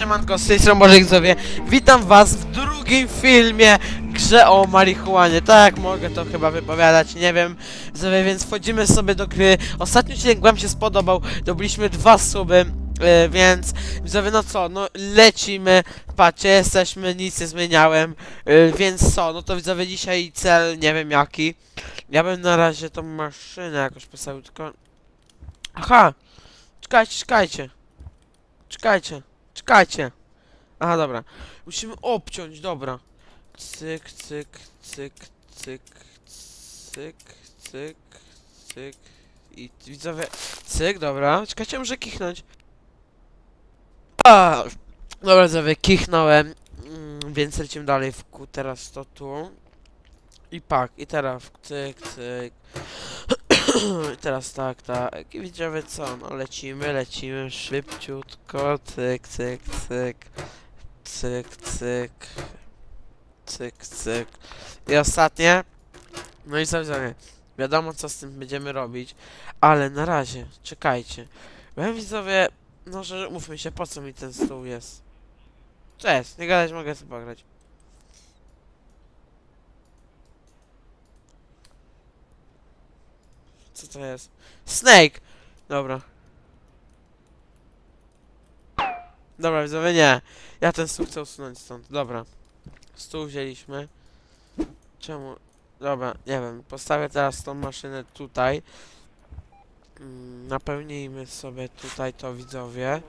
siemanko, z tej strony Bożek Zowie. Witam was w drugim filmie grze o marihuanie. Tak, mogę to chyba wypowiadać, nie wiem. Zowie, więc wchodzimy sobie do gry. Ostatni odcinek wam się spodobał, dobiliśmy dwa suby. e, więc widzowie, no co, no lecimy, patrzcie, jesteśmy, nic nie zmieniałem, e, więc co, no to widzowie, dzisiaj cel, nie wiem jaki, ja bym na razie tą maszynę jakoś postawił, tylko, aha, czekajcie, czekajcie, czekajcie, czekajcie, aha, dobra, musimy obciąć, dobra, cyk, cyk, cyk, cyk, cyk, cyk, cyk, i widzowie, cyk, dobra, czekajcie, muszę kichnąć, a, dobra, widzowie, kichnąłem, mm, więc lecimy dalej w kół, teraz to tu, i pak, i teraz cyk, cyk, teraz tak, tak, i widzicie co, no lecimy, lecimy szybciutko, cyk, cyk, cyk, cyk, cyk, cyk, cyk, i ostatnie, no i co widzowie, wiadomo co z tym będziemy robić, ale na razie, czekajcie, ja widzowie, no że mówmy się, po co mi ten stół jest? Cześć, nie gadać, mogę sobie pograć. Co to jest? Snake! Dobra. Dobra, widzowie, nie. Ja ten stół chcę usunąć stąd. Dobra. Stół wzięliśmy. Czemu? Dobra, nie wiem. Postawię teraz tą maszynę tutaj. Mm, Napełnijmy sobie tutaj to widzowie.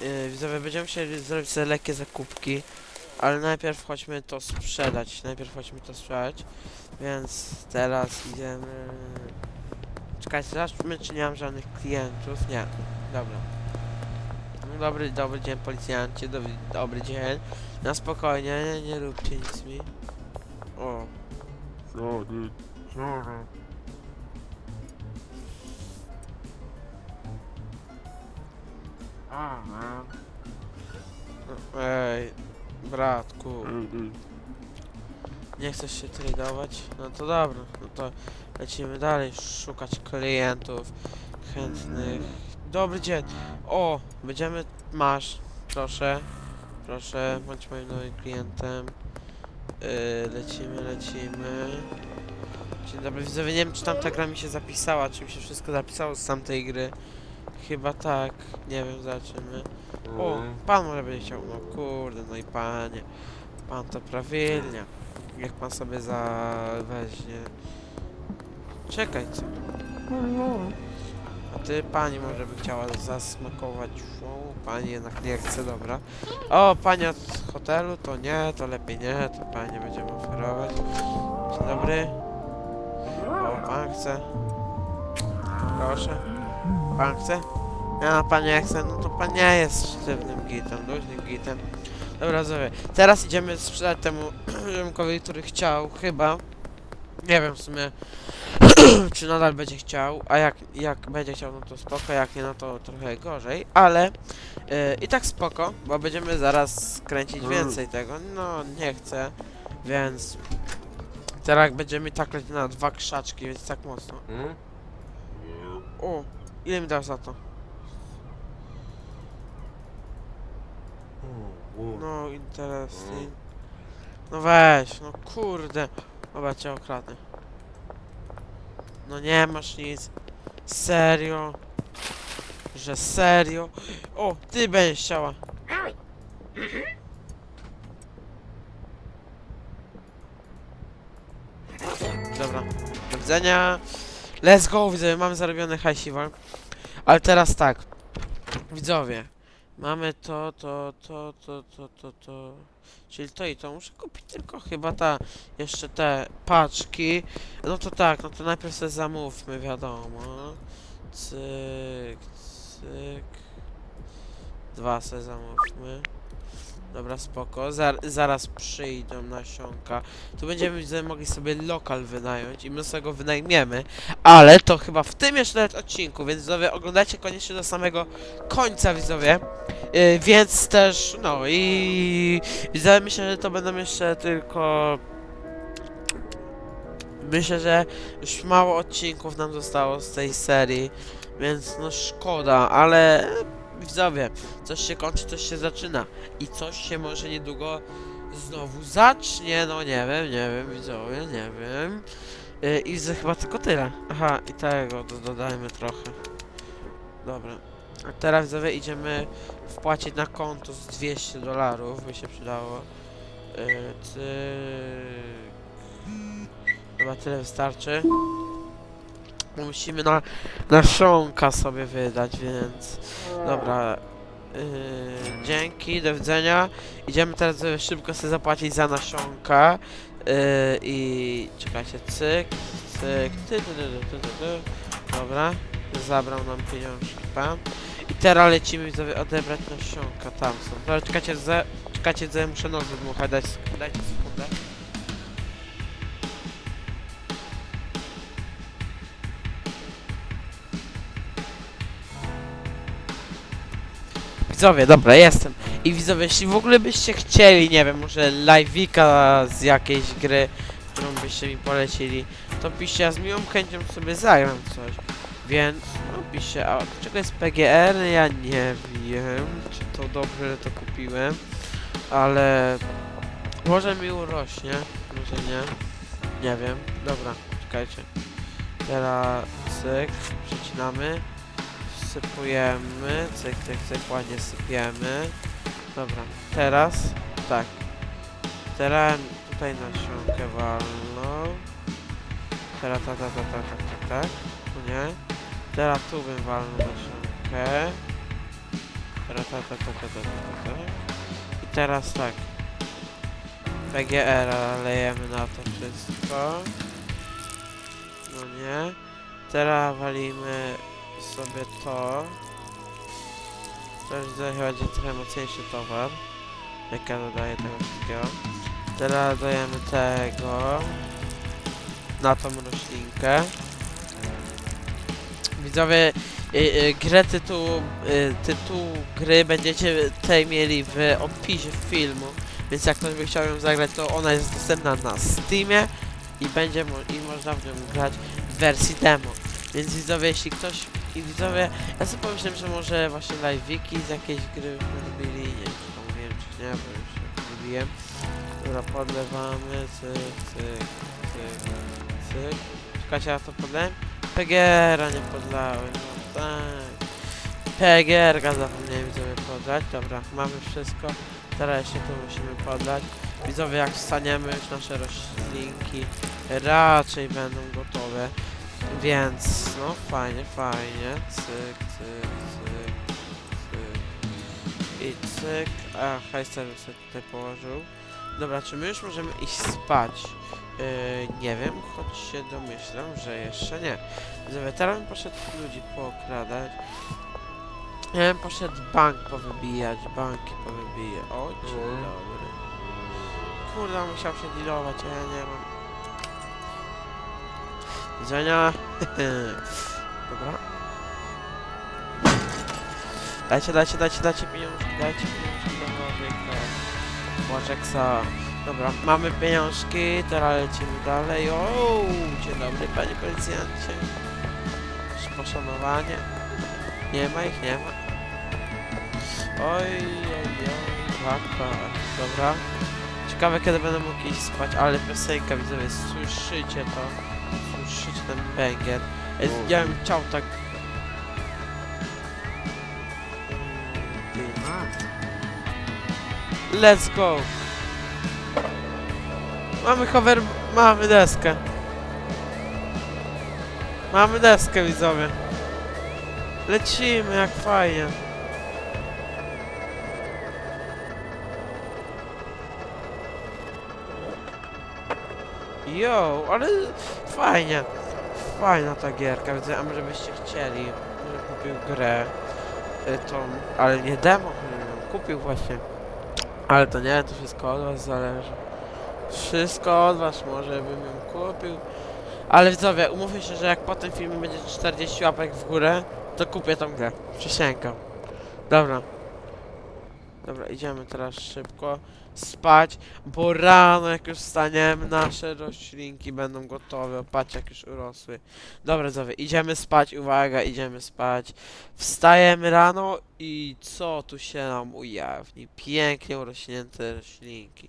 Yy, widzowie, będziemy musieli zrobić sobie lekkie zakupki. Ale najpierw chodźmy to sprzedać. Najpierw chodźmy to sprzedać. Więc teraz idziemy... Czekajcie, zobaczmy czy nie mam żadnych klientów. Nie. Dobra. No, dobry, dobry dzień policjancie, dobry, dobry dzień. Na spokojnie, nie, nie róbcie nic mi. O. Sorry, sorry. Man. Ej, bratku. Nie chcesz się tradować? No to dobra, no to lecimy dalej szukać klientów chętnych. Dobry dzień. O, będziemy. Masz, proszę. Proszę, bądź moim nowym klientem. Yy, lecimy, lecimy. Dzień dobry, widzowie, nie wiem czy tam ta gra mi się zapisała, czy mi się wszystko zapisało z tamtej gry. Chyba tak, nie wiem, zobaczymy. O, pan może będzie chciał, no kurde, no i panie. Pan to prawilnie. Niech pan sobie za... Czekaj, co? A ty, pani może by chciała zasmakować. Pani jednak nie chce, dobra. O, pani od hotelu, to nie, to lepiej nie, to pani nie będziemy oferować. Dzień dobry. O, pan chce. Proszę. Pan chce? Ja, pan nie chce, no to pan nie jest sztywnym gitem, luźnym gitem. Dobra, zowie. Teraz idziemy sprzedać temu ziomkowi, który chciał, chyba. Nie wiem w sumie, czy nadal będzie chciał, a jak, jak będzie chciał, no to spoko, jak nie, no to trochę gorzej, ale yy, i tak spoko, bo będziemy zaraz kręcić więcej tego, no nie chcę, więc teraz będziemy tak lecieć na dwa krzaczki, więc tak mocno. O, ile mi dasz za to? No, interesting. No weź, no kurde. Dobra, cię okradnę. No nie masz nic. Serio? Że serio? O, ty będziesz chciała. Dobra, do widzenia. Let's go, widzowie, mamy zarobione hajsiwal. Ale teraz tak. Widzowie. Mamy to, to, to, to, to, to, to. Czyli to i to. Muszę kupić tylko chyba ta, jeszcze te paczki. No to tak, no to najpierw sobie zamówmy, wiadomo. Cyk, cyk. Dwa sobie zamówmy. Dobra, spoko. Zar zaraz przyjdą nasionka. Tu będziemy mogli sobie lokal wynająć i my sobie go wynajmiemy. Ale to chyba w tym jeszcze nawet odcinku, więc widzowie oglądajcie koniecznie do samego końca, widzowie. Yy, więc też, no i widzowie myślę, że to będą jeszcze tylko... Myślę, że już mało odcinków nam zostało z tej serii, więc no szkoda, ale widzowie, coś się kończy, coś się zaczyna. I coś się może niedługo znowu zacznie. No nie wiem, nie wiem, widzowie, nie wiem. Yy, I chyba tylko tyle. Aha, i tego do, dodajmy trochę. Dobra. A teraz widzowie idziemy wpłacić na konto z 200 dolarów, by się przydało. Yy, cyk. Chyba tyle wystarczy. Musimy na naszonka sobie wydać, więc dobra. Yy, dzięki, do widzenia. Idziemy teraz sobie szybko sobie zapłacić za nasionka. Yy, I czekajcie, cyk, cyk, ty, ty, ty, ty, ty, ty. Dobra, zabrał nam pieniążki pan. I teraz lecimy widzowie odebrać nasionka, tam są. Dobra, czekajcie, ze, czekajcie, ze, muszę nos wydmuchać, dajcie, dajcie Widzowie, dobra, jestem. I widzowie, jeśli w ogóle byście chcieli, nie wiem, może live'ika z jakiejś gry, którą byście mi polecili, to piszcie, ja z miłą chęcią sobie zagram coś. Więc, no piszcie, a czego jest PGR? Ja nie wiem, czy to dobrze, że to kupiłem, ale może mi urośnie, może nie, nie wiem, dobra, czekajcie. Teraz cyk, przecinamy, sypujemy, cyk, cyk, cyk, ładnie sypiemy. Dobra, teraz tak. Teraz tutaj nasionkę walną. Teraz ta, ta, ta, ta, tak, tak, tak. Tu nie. Teraz tu bym walnął nasionkę. Teraz ta, ta, ta, ta, ta, ta, ta, ta. I teraz tak. PGR lejemy na to wszystko. No nie. Teraz walimy sobie to. To już chyba będzie trochę mocniejszy towar. Jak ja dodaję tego wszystkiego. Teraz dajemy tego. Na tą roślinkę. Widzowie, y, y, grę tytuł, y, tytuł gry będziecie tutaj mieli w opisie filmu. Więc jak ktoś by chciał ją zagrać, to ona jest dostępna na Steamie i będzie mo i można w nią grać w wersji demo. Więc widzowie, jeśli ktoś i widzowie, ja sobie pomyślałem, że może właśnie live'iki z jakiejś gry robili, nie wiem, to mówiłem, czy nie, bo już się. Dobra, podlewamy, cyk, cyk, cyk, cyk. Czekajcie, ja to podlałem? PGR-a nie podlałem, no tak. PGR-a zapomniałem widzowie podlać, dobra, mamy wszystko. Teraz jeszcze tu musimy podlać. Widzowie, jak wstaniemy już nasze roślinki raczej będą gotowe. Więc, no fajnie, fajnie. Cyk, cyk, cyk, cyk. I cyk. A, hajster bym sobie tutaj położył. Dobra, czy my już możemy iść spać? Yy, nie wiem, choć się domyślam, że jeszcze nie. Widzowie, teraz poszedł ludzi pookradać. Ja bym poszedł bank powybijać, banki powybijać. O, dzień Mhm. dobry. Kurde, musiał się dealować, a ja nie mam. Widzenia. Dobra. Dajcie, dajcie, dajcie, dajcie pieniążki, dajcie pieniążki do Norwika. Łaczeksa. Dobra, mamy pieniążki, teraz lecimy dalej. O, dzień dobry panie policjancie. Poszanowanie. Nie ma ich, nie ma. Oj, oj, oj, łapa. Dobra. Ciekawe kiedy będę mógł iść spać, ale piosenka widzowie, słyszycie to? Słyszycie ten banger? O. Ja bym chciał tak... Let's go! Mamy cover... Mamy deskę. Mamy deskę widzowie. Lecimy jak fajnie. Yo, ale fajnie. Fajna ta gierka, widzę, a może byście chcieli, może kupił grę y, tą, ale nie demo, kupił właśnie. Ale to nie, to wszystko od was zależy. Wszystko od was, może bym ją kupił. Ale widzowie, umówmy się, że jak po tym filmie będzie 40 łapek w górę, to kupię tą grę. Przysięgam. Dobra. Dobra, idziemy teraz szybko spać, bo rano jak już wstaniemy, nasze roślinki będą gotowe. Patrz jak już urosły. Dobra, widzowie, idziemy spać, uwaga, idziemy spać. Wstajemy rano i co tu się nam ujawni? Pięknie urośnięte roślinki.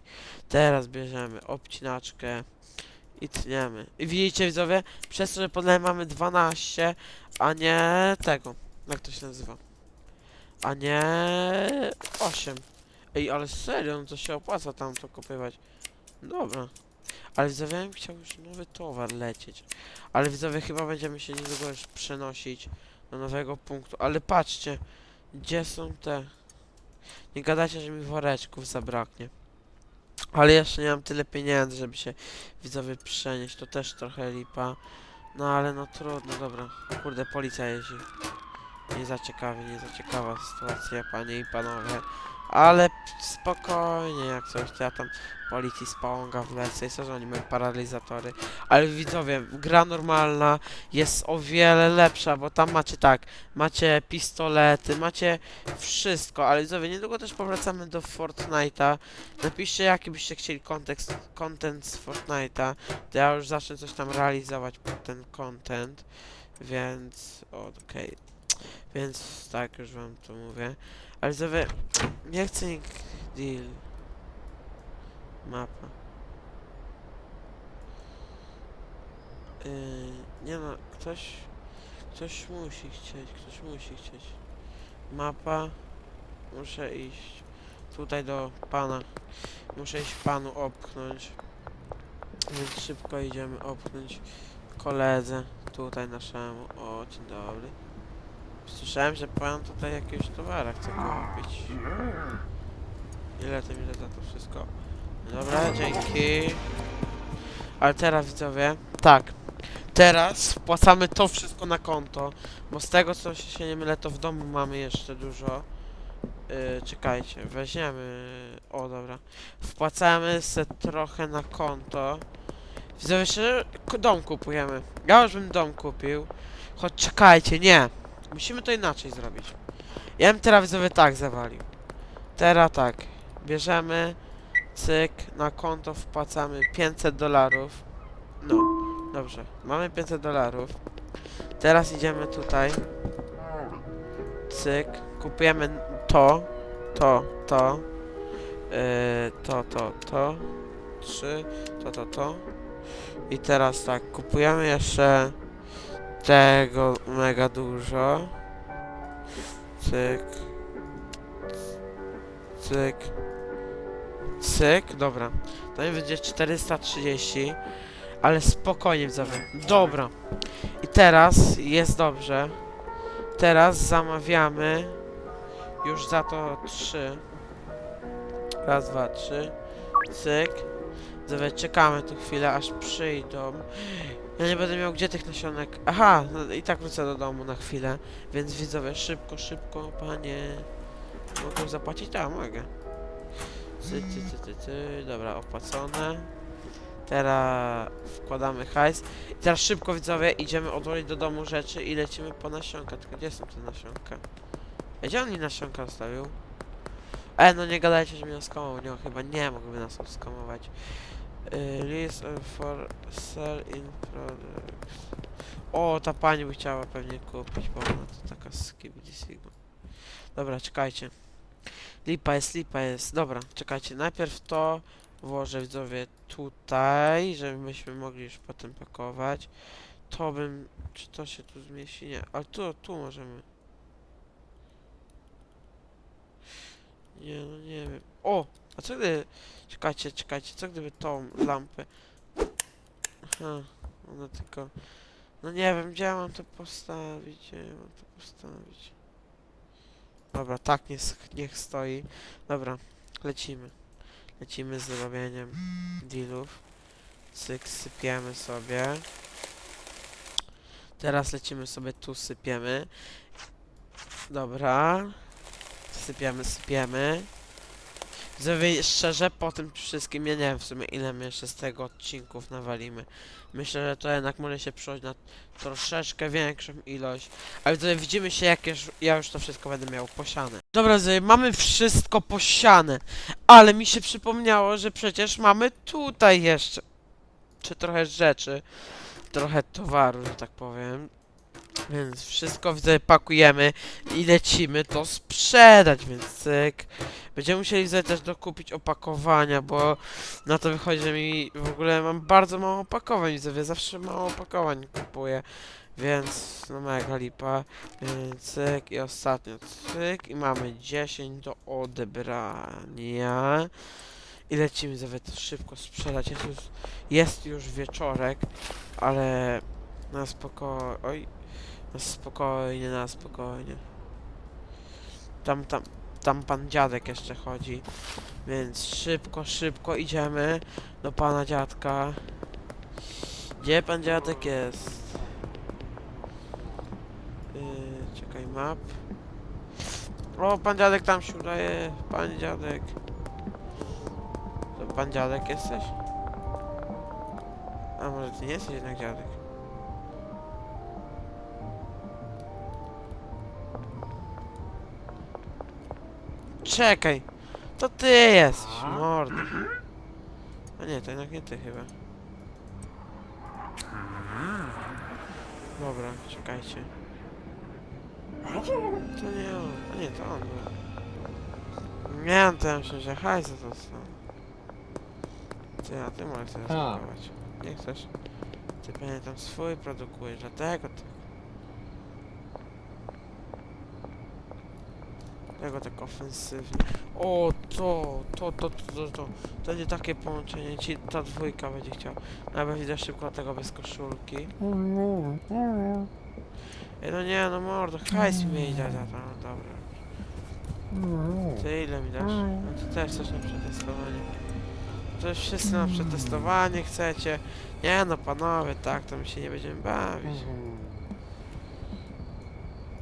Teraz bierzemy obcinaczkę i tniemy. I widzicie widzowie, przez to, że podle mamy 12, a nie tego, jak to się nazywa? A nie 8. Ej, ale serio, no to się opłaca tam to kopywać. Dobra. Ale widzowie, ja chciał już nowy towar lecieć. Ale widzowie, chyba będziemy się niedługo już przenosić do nowego punktu. Ale patrzcie, gdzie są te... Nie gadajcie, że mi woreczków zabraknie. Ale jeszcze nie mam tyle pieniędzy, żeby się widzowie przenieść. To też trochę lipa. No ale no trudno, dobra. Kurde, policja jeździ. Nie za ciekawie, nie za ciekawa sytuacja, panie i panowie. Ale spokojnie, jak coś, to ja tam policji z pałąga wlecę i że oni mają paralizatory. Ale widzowie, gra normalna jest o wiele lepsza, bo tam macie tak, macie pistolety, macie wszystko, ale widzowie, niedługo też powracamy do Fortnite'a. Napiszcie jaki byście chcieli kontekst, content z Fortnite'a, to ja już zacznę coś tam realizować pod ten content, więc okej. Więc tak, już wam to mówię. Ale widzowie, nie chcę nikt deal. Mapa. Yy, nie no, ktoś, ktoś musi chcieć, ktoś musi chcieć. Mapa. Muszę iść tutaj do pana. Muszę iść panu opchnąć. Więc szybko idziemy opchnąć koledze tutaj naszemu. O, dzień dobry. Słyszałem, że pan tutaj jakiegoś towara chce kupić. Ile to mi za to wszystko? Dobra, dzięki. Ale teraz widzowie, tak. Teraz wpłacamy to wszystko na konto, bo z tego co się nie mylę, to w domu mamy jeszcze dużo. Yy, czekajcie, weźmiemy. O, dobra. Wpłacamy se trochę na konto. Widzowie, jeszcze dom kupujemy. Ja już bym dom kupił. Choć czekajcie, nie. Musimy to inaczej zrobić. Ja bym teraz widzowie tak zawalił. Teraz tak. Bierzemy, cyk, na konto wpłacamy 500 dolarów. No, dobrze. Mamy 500 dolarów. Teraz idziemy tutaj. Cyk. Kupujemy to, to, to. Yy, to, to, to. Trzy, to, to, to. I teraz tak, kupujemy jeszcze tego mega dużo. Cyk. Cyk. Cyk, dobra. To mi będzie 430. Ale spokojnie widzowie. Dobra. I teraz jest dobrze. Teraz zamawiamy już za to 3. Raz, dwa, trzy. Cyk. Widzowie, czekamy tu chwilę, aż przyjdą. Ja nie będę miał gdzie tych nasionek. Aha, no i tak wrócę do domu na chwilę. Więc widzowie, szybko, szybko, panie. Mogę zapłacić? Tak, mogę. Ty, ty, ty, ty, ty. Dobra, opłacone. Teraz wkładamy hajs. I teraz szybko widzowie, idziemy odłożyć do domu rzeczy i lecimy po nasionka. Tylko gdzie są te nasionka? Gdzie on mi nasionka zostawił? E, no nie gadajcie, że mnie oskamował. Nie, chyba nie mógłby nas oskamować. Y, List for sell in products. O, ta pani by chciała pewnie kupić, bo ona to taka skibidi sigma. Dobra, czekajcie. Lipa jest, lipa jest. Dobra, czekajcie. Najpierw to włożę widzowie tutaj, żebyśmy mogli już potem pakować. To bym... Czy to się tu zmieści? Nie, ale tu, tu możemy. Nie, no nie wiem. O! A co gdy... Czekajcie, czekajcie, co gdyby tą lampę... Aha, ona tylko... No nie wiem, gdzie ja mam to postawić, gdzie ja mam to postawić. Dobra, tak niech, niech stoi. Dobra, lecimy. Lecimy z robieniem dealów. Cyk, sypiemy sobie. Teraz lecimy sobie tu, sypiemy. Dobra. Sypiemy, sypiemy. Widzowie, szczerze, po tym wszystkim, ja nie wiem w sumie ile my jeszcze z tego odcinków nawalimy. Myślę, że to jednak może się przyjąć na troszeczkę większą ilość. Ale widzowie, widzimy się jak już, ja już to wszystko będę miał posiane. Dobra, widzowie, mamy wszystko posiane. Ale mi się przypomniało, że przecież mamy tutaj jeszcze czy trochę rzeczy, trochę towaru, że tak powiem. Więc wszystko widzę, pakujemy i lecimy to sprzedać, więc cyk. Będziemy musieli widzę, też dokupić opakowania, bo na to wychodzi, że mi w ogóle mam bardzo mało opakowań, widzę, zawsze mało opakowań kupuję. Więc no mega lipa. Więc cyk i ostatnio cyk i mamy 10 do odebrania. I lecimy sobie to szybko sprzedać. Jest już, jest już wieczorek, ale na spoko... Oj, na spokojnie, na spokojnie. Tam, tam, tam pan dziadek jeszcze chodzi, więc szybko, szybko idziemy do pana dziadka. Gdzie pan dziadek jest? Yy, czekaj, map. O, pan dziadek tam się udaje, pan dziadek. To pan dziadek jesteś? A może ty nie jesteś jednak dziadek? Czekaj! To ty jesteś, mordo. A nie, to jednak nie ty chyba. Dobra, czekajcie. To nie on, a nie, to on był. To ja myślę, że hajs za to są. Ty, a ty możesz sobie A. spakować. Nie chcesz? Ty pewnie tam swój produkujesz, dlatego ty. Dlatego tak ofensywnie. O, to, to, to, to, to, to. To nie takie połączenie, ci ta dwójka będzie chciał. Nawet widzę szybko tego bez koszulki. Ej, no nie, no mordo, hajs mi idzie za to, no dobra. Ty ile mi dasz? No ty też chcesz na przetestowanie. To już wszyscy na przetestowanie chcecie. Nie no panowie, tak to my się nie będziemy bawić.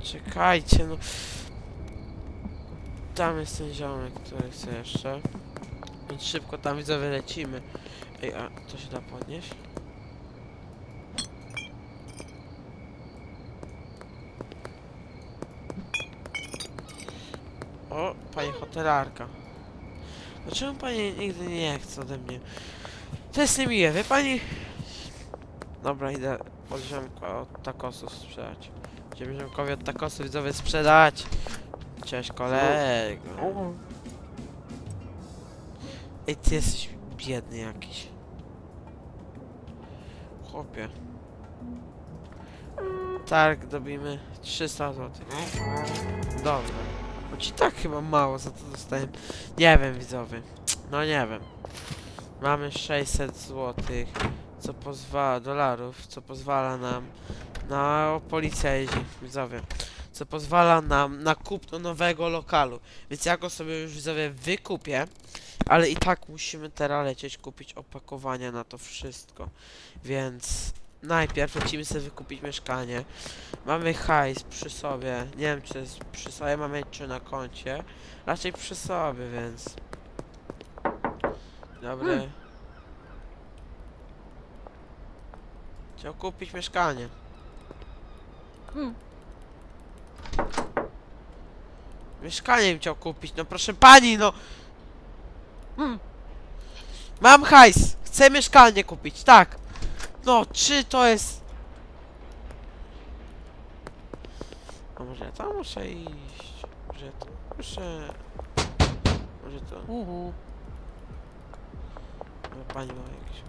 Czekajcie, no. Tam jest ten ziomek, który chce jeszcze. Więc szybko tam widzowie lecimy. Ej, a to się da podnieść? O, pani hotelarka. Dlaczego pani nigdy nie chce ode mnie? To jest niemiłe, wie pani? Dobra, idę od ziomka od takosów sprzedać. Idziemy ziomkowi od takosów widzowie sprzedać. Cześć kolego. Ej, ty jesteś biedny jakiś. Chłopie. Targ dobimy 300 zł. Dobra. Bo ci tak chyba mało za to dostałem. Nie wiem widzowie. No nie wiem. Mamy 600 zł, co pozwala dolarów, co pozwala nam na o, policja jeździ, widzowie. Co pozwala nam na kupno nowego lokalu. Więc ja go sobie już widzowie wykupię. Ale i tak musimy teraz lecieć kupić opakowania na to wszystko. Więc najpierw lecimy sobie wykupić mieszkanie. Mamy hajs przy sobie. Nie wiem czy jest przy sobie mamy czy na koncie. Raczej przy sobie, więc. Dobry. Chciał kupić mieszkanie. Hmm. Mieszkanie bym chciał kupić, no proszę pani, no! Hmm. Mam hajs! Chcę mieszkanie kupić, tak! No, czy to jest... A może ja tam muszę iść? Może ja tam muszę... Może to... Uhu. Pani ma jakieś...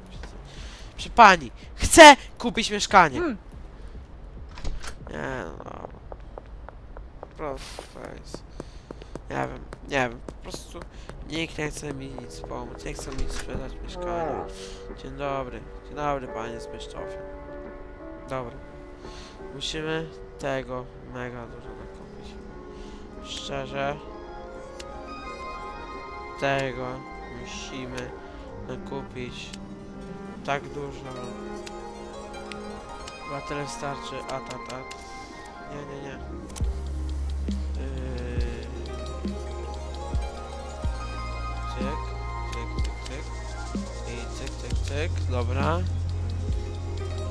Proszę pani, chcę kupić mieszkanie! Hmm. Nie no, jest... Nie wiem, nie wiem, po prostu nikt nie chce mi nic pomóc, nie chce mi sprzedać mieszkania. Dzień dobry, dzień dobry panie z Bieszczofia. Dobra. Musimy tego mega dużo nakupić. Szczerze. Tego musimy nakupić tak dużo. Chyba tyle starczy, a ta, ta. Nie, nie, nie. Cyk, dobra.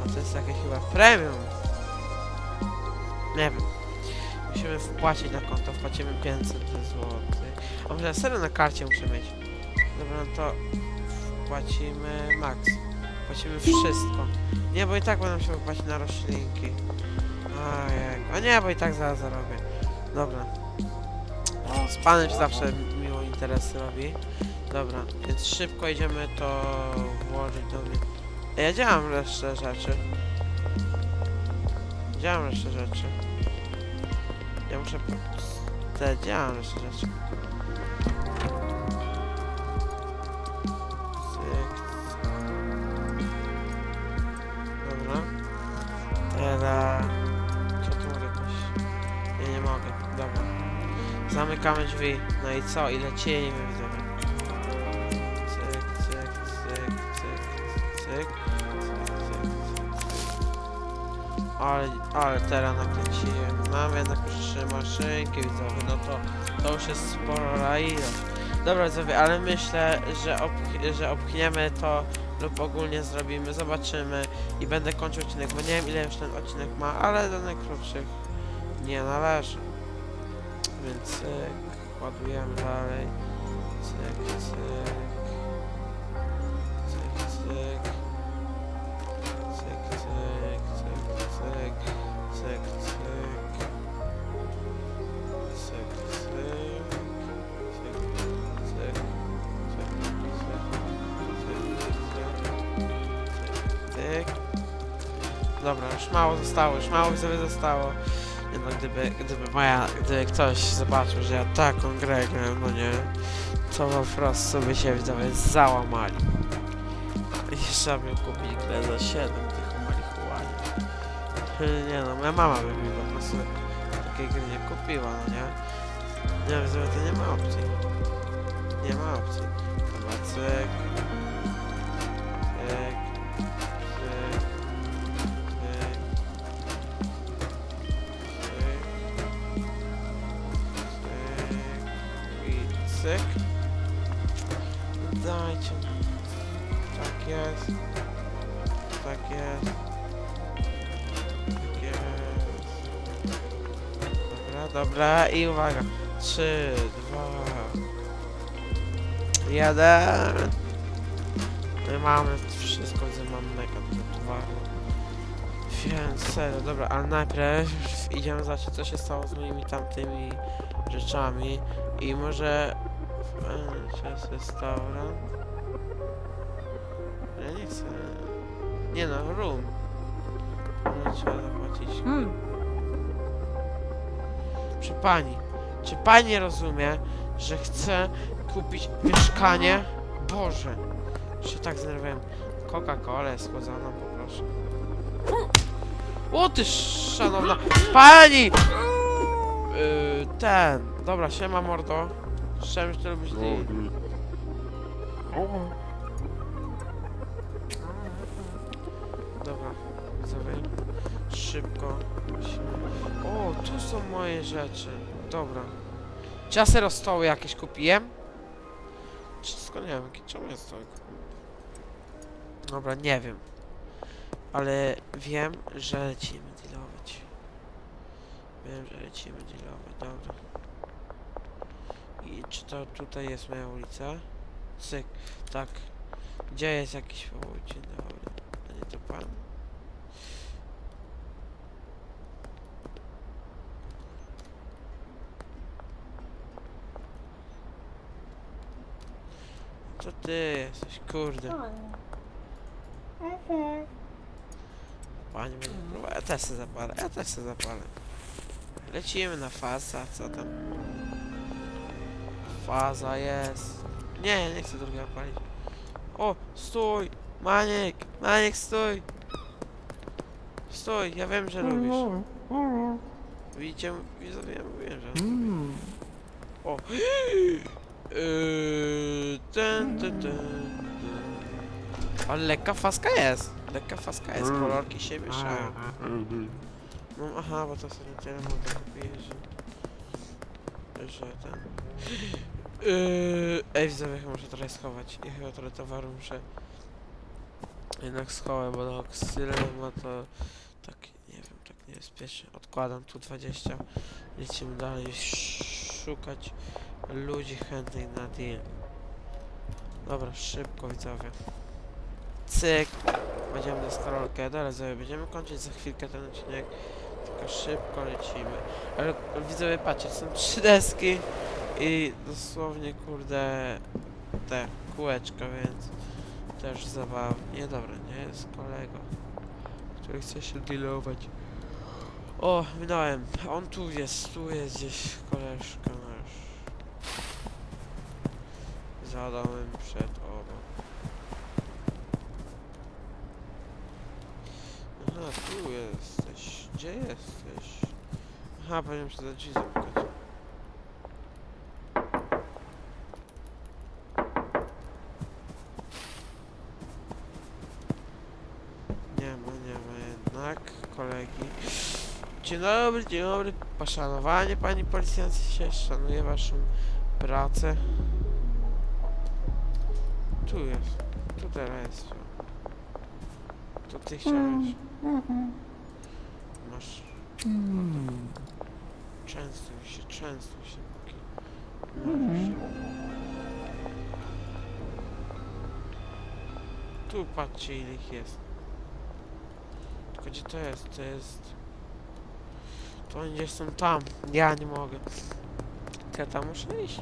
A to jest jakieś chyba premium. Nie wiem. Musimy wpłacić na konto, wpłacimy 500 zł. A może serio na karcie muszę mieć. Dobra, no to wpłacimy max. Płacimy wszystko. Nie, bo i tak będę musiał płacić na roślinki. Ojej. A nie, bo i tak zaraz zarobię. Dobra. O, z panem zawsze miło interesy robi. Dobra, więc szybko idziemy to włożyć do mnie. Ej, Ja działam resztę rzeczy. Działam resztę rzeczy. Ja muszę... Te, działam resztę rzeczy. Dobra. Teraz... Co tu mogę jakoś... Nie, nie mogę. Dobra. Zamykamy drzwi. No i co? I lecimy, Ale, ale teraz nakręciłem. Mam jednak trzy maszynki widzowie, no to, to już jest spora ilość. Dobra widzowie, ale myślę, że, obch że obchniemy to lub ogólnie zrobimy, zobaczymy i będę kończył odcinek, bo nie wiem ile już ten odcinek ma, ale do najkrótszych nie należy. Więc cyk, ładujemy dalej. Cyk. Cyk, mało zostało, już mało sobie zostało. Nie no, gdyby, gdyby moja, gdyby ktoś zobaczył, że ja taką grę gram, no nie, to po prostu by się widzowie załamali. I Jeszcze bym kupił grę za 7 tych marihuanie. Nie no, moja mama by mi po prostu takiej gry nie kupiła, no nie. Nie widzowie, to nie ma opcji. Nie ma opcji. Chyba. Cyk. Dobra, i uwaga. Trzy, dwa, jeden. My mamy wszystko, co mam mega towaru. Więc serio, dobra, ale najpierw idziemy zobaczyć co się stało z moimi tamtymi rzeczami i może jest restaurant. Ja nie chcę. Nie no, room. No, trzeba zapłacić. Hmm. Czy pani, czy pani rozumie, że chcę kupić mieszkanie? Boże, się tak znerwiałem. Coca-Colę schłodzoną poproszę. O ty szanowna pani! Yy, ten, dobra, siema mordo. Słyszałem, że ty lubisz? O, Dobra, widzowie. Szybko. musimy- O, tu są moje rzeczy. Dobra. Czy ja serio stoły jakieś kupiłem? Wszystko nie wiem, czemu jest kupiłem? Dobra, nie wiem. Ale wiem, że lecimy dealować. Wiem, że lecimy dealować, dobra. I czy to tutaj jest moja ulica? Cyk, tak. Gdzie jest jakiś... O, dzień dobry. A nie to pan? To ty jesteś, kurde. Pani będzie próbować. Ja też se zapalę, ja też se zapalę. Lecimy na faza, co tam? Faza jest. Nie, nie chcę drugiego palić. O, stój! Maniek! Maniek, stój! Stój, ja wiem, że lubisz. Widzicie, widzowie, ja mówiłem, że lubi. O! Yy, ten, ten, ten, ten. Ale lekka faska jest. Lekka faska jest, Mm. kolorki się mieszają. ty. No aha, bo to sobie tyle mogę kupić, że... że ten... Yy, ej, widzowie, chyba muszę trochę schować. Ja chyba trochę towaru muszę Jednak schowę, bo ksylę ma to tak, nie wiem, tak niebezpiecznie. Odkładam tu 20. Lecimy dalej sz- szukać ludzi chętnych na deal. Dobra, szybko widzowie. Cyk. Będziemy na skrolkę, dalej sobie będziemy kończyć za chwilkę ten odcinek. Tylko szybko lecimy. Ale widzowie patrzcie, są trzy deski i dosłownie kurde te kółeczka, więc też zabawnie. Dobra, nie jest kolego, który chce się dealować. O, minąłem. On tu jest, tu jest gdzieś koleżka domem przed obok. Aha, tu jesteś. Gdzie jesteś? Aha, powinienem się za drzwi zapukać. Nie ma, nie ma jednak kolegi. Dzień dobry, dzień dobry. Poszanowanie pani policjancie, szanuję waszą pracę. Tu jest. Tu teraz jest. To ty chciałeś. Masz. Częstuj się, częstuj się, póki możesz. Tu patrzcie ile ich jest. Tylko gdzie to jest? To jest... To oni gdzieś są tam. Ja nie mogę. To ja tam muszę iść.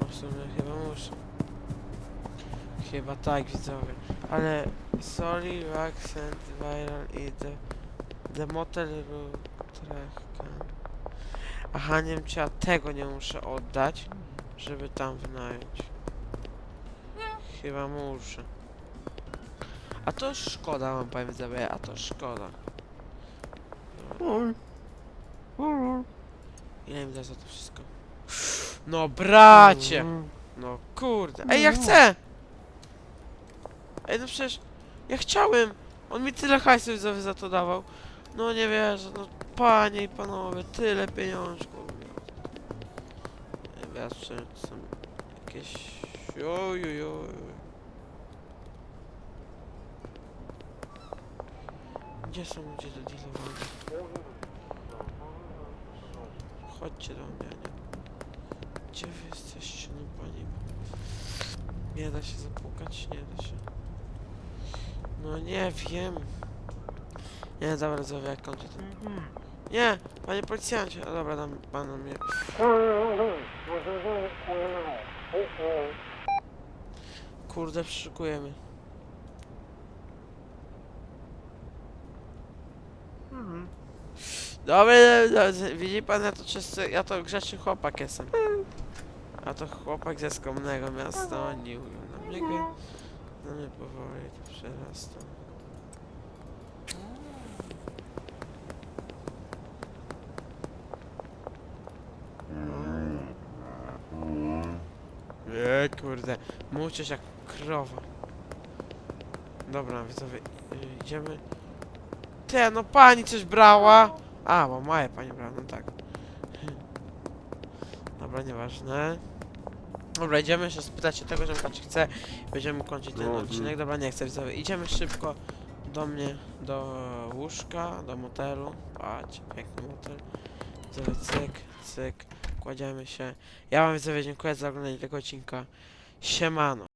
No w sumie chyba muszę. Chyba tak widzowie. Ale Soli, Accent, Viral i The, the Motel can. Aha, nie wiem czy ja tego nie muszę oddać, żeby tam wynająć. Chyba muszę. A to szkoda, mam powiem widzowie, a to szkoda. Ile mi da za to wszystko? No bracie! No kurde. Ej, ja chcę! Ej, no przecież ja chciałem! On mi tyle hajsu widzowie za to dawał. No nie wierzę, no panie i panowie, tyle pieniążków. Nie wiem, czy są jakieś... Ojujuj. Gdzie są ludzie do dealowania? Chodźcie do mnie, nie? Gdzie wy jesteście, no panie? Nie da się zapukać, nie da się. No nie wiem. Nie, dobra, znowu jak kończę ten... Nie, panie policjancie. A dobra, dam panu mnie. Kurde, przeszukujemy. Dobra, dobra, widzi pan, ja to czysty, ja to grzeczny chłopak jestem. A to chłopak ze skromnego miasta, oni mówią na mnie, na mnie powoli to przerasta. Nie, kurde, mucisz jak krowa. Dobra, widzowie, idziemy. Ty, no pani coś brała! A, bo moje pani brała, no tak. Dobra, nieważne. Dobra, idziemy jeszcze spytać się tego ziomka, czy chce. Będziemy kończyć ten Dobrze. odcinek. Dobra, nie chcę widzowie. Idziemy szybko do mnie, do łóżka, do motelu. Patrz, piękny motel. Widzowie, cyk, cyk. Kładziemy się. Ja wam widzowie dziękuję za oglądanie tego odcinka. Siemano.